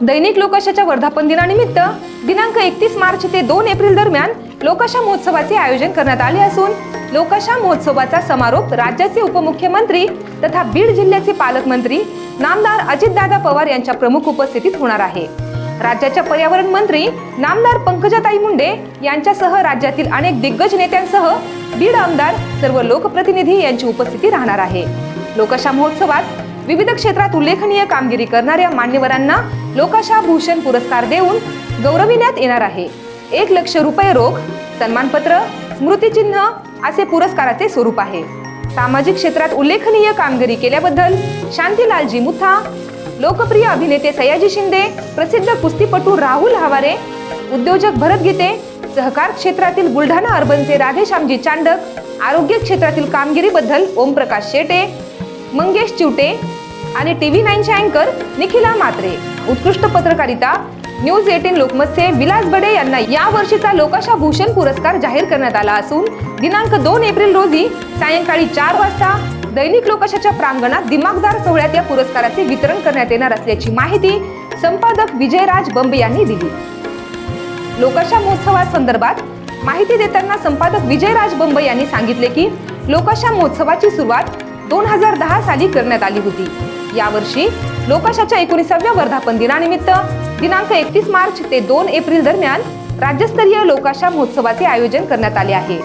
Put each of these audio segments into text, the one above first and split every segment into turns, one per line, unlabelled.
दैनिक लोकशाच्या वर्धापन दिनानिमित्त दिनांक एकतीस मार्च ते दोन एप्रिल दरम्यान लोकशा महोत्सवाचे आयोजन करण्यात आले असून लोकशा महोत्सवाचा समारोप राज्याचे उपमुख्यमंत्री तथा बीड जिल्ह्याचे पालकमंत्री नामदार अजितदादा पवार यांच्या प्रमुख उपस्थितीत होणार आहे. राज्याच्या पर्यावरण मंत्री नामदार पंकजाताई मुंडे यांच्यासह राज्यातील अनेक दिग्गज नेत्यांसह बीड आमदार सर्व लोकप्रतिनिधी यांची उपस्थिती राहणार आहे. लोकशा महोत्सवात विविध क्षेत्रात उल्लेखनीय कामगिरी करणाऱ्या मान्यवरांना लोकाशा भूषण पुरस्कार देऊन गौरविण्यात येणार आहे. एक लक्ष रुपये रोख सन्मानपत्र स्मृतिचिन्ह असे पुरस्काराचे स्वरूप आहे. सामाजिक क्षेत्रात उल्लेखनीय कामगिरी केल्याबद्दल शांतीलालजी मुथा लोकप्रिय अभिनेते सयाजी शिंदे प्रसिद्ध कुस्तीपटू राहुल हवारे उद्योजक भरत गीते सहकार क्षेत्रातील बुलढाणा अर्बनचे राधेश्यामजी चांडक आरोग्य क्षेत्रातील कामगिरीबद्दल ओमप्रकाश शेटे मंगेश चिवटे आणि टी व्ही नाईनचे अँकर निखिला मात्रे उत्कृष्ट पत्रकारिता न्यूज एटीन लोकमतचे विलास बडे यांना या वर्षीचा लोकशा भूषण पुरस्कार जाहीर करण्यात आला असून दिनांक दोन एप्रिल रोजी सायंकाळी चार वाजता दैनिक लोकशाच्या प्रांगणात दिमागदार सोहळ्यात या पुरस्काराचे वितरण करण्यात येणार असल्याची माहिती संपादक विजयराज बंब यांनी दिली. लोकशा महोत्सवासंदर्भात माहिती देताना संपादक विजयराज बंब यांनी सांगितले की लोकशा महोत्सवाची सुरुवात दोन हजार दहा साली करण्यात आली होती. यावर्षी लोकशाच्या एकोणीसाव्या वर्धापन दिनानिमित्त दिनांक एकतीस मार्च ते दोन एप्रिल दरम्यान राज्यस्तरीय लोकाशा महोत्सवाचे आयोजन करण्यात आले आहे.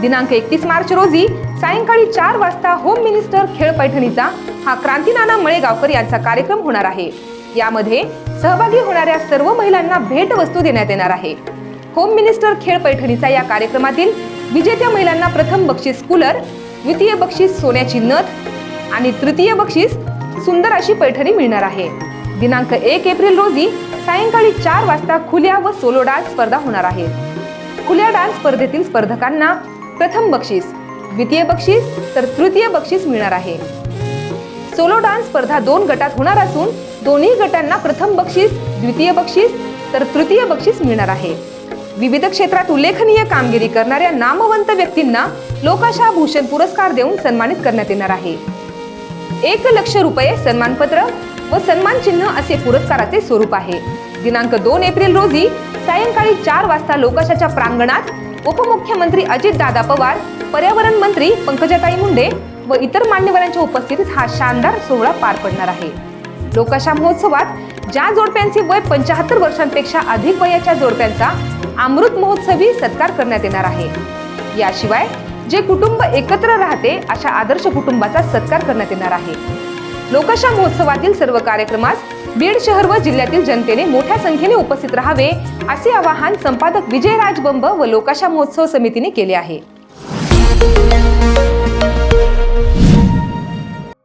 दिनांक एकतीस मार्च रोजी सायंकाळी चार वाजता होम मिनिस्टर खेळ पैठणीचा हा क्रांतीनाना मळेगावकर यांचा कार्यक्रम होणार आहे. यामध्ये सहभागी होणाऱ्या सर्व महिलांना भेटवस्तू देण्यात येणार आहे. होम मिनिस्टर खेळ पैठणीचा या कार्यक्रमातील विजेत्या महिलांना प्रथम बक्षीस कूलर द्वितीय बक्षीस सोन्याची नथ आणि तृतीय बक्षीस सुंदर अशी पैठणी मिळणार आहे. दिनांक एक एप्रिल रोजी सायंकाळी चार वाजता खुल्या व सोलो डान्स स्पर्धा होणार आहे. खुल्या डान्स स्पर्धेतील स्पर्धकांना प्रथम बक्षीस द्वितीय बक्षीस तर तृतीय बक्षीस मिळणार आहे. सोलो डान्स स्पर्धा दोन गटात होणार असून दोन्ही गटांना प्रथम बक्षीस द्वितीय बक्षीस तर तृतीय बक्षीस मिळणार आहे. विविध क्षेत्रात उल्लेखनीय कामगिरी करणाऱ्या नामवंत व्यक्तींना लोकाशा भूषण पुरस्कार देऊन सन्मानित करण्यात येणार आहे. एक लक्ष रुपये सन्मानपत्र व सन्मान चिन्ह असे पुरस्काराचे स्वरूप आहे. दिनांक दोन एप्रिल रोजी सायंकाळी चार वाजता लोकाशाच्या प्रांगणात उपमुख्यमंत्री अजित दादा पवार पर्यावरण मंत्री पंकजाताई मुंडे व इतर मान्यवरांच्या उपस्थितीत हा शानदार सोहळा पार पडणार आहे. लोकाशा महोत्सवात ज्या जोडप्यांचे वय पंचाहत्तर वर्षांपेक्षा अधिक वयाच्या जोडप्यांचा अमृत महोत्सवी सत्कार करण्यात येणार आहे. याशिवाय जे कुटुंब एकत्र राहते अशा आदर्श कुटुंबाचा सत्कार करण्यात येणार आहे. लोकशा महोत्सवातील सर्व कार्यक्रमास बीड शहर व जिल्ह्यातील जनतेने मोठ्या संख्येने उपस्थित राहावे असे आवाहन संपादक विजयराज बंब व लोकशा महोत्सव समितीने केले आहे.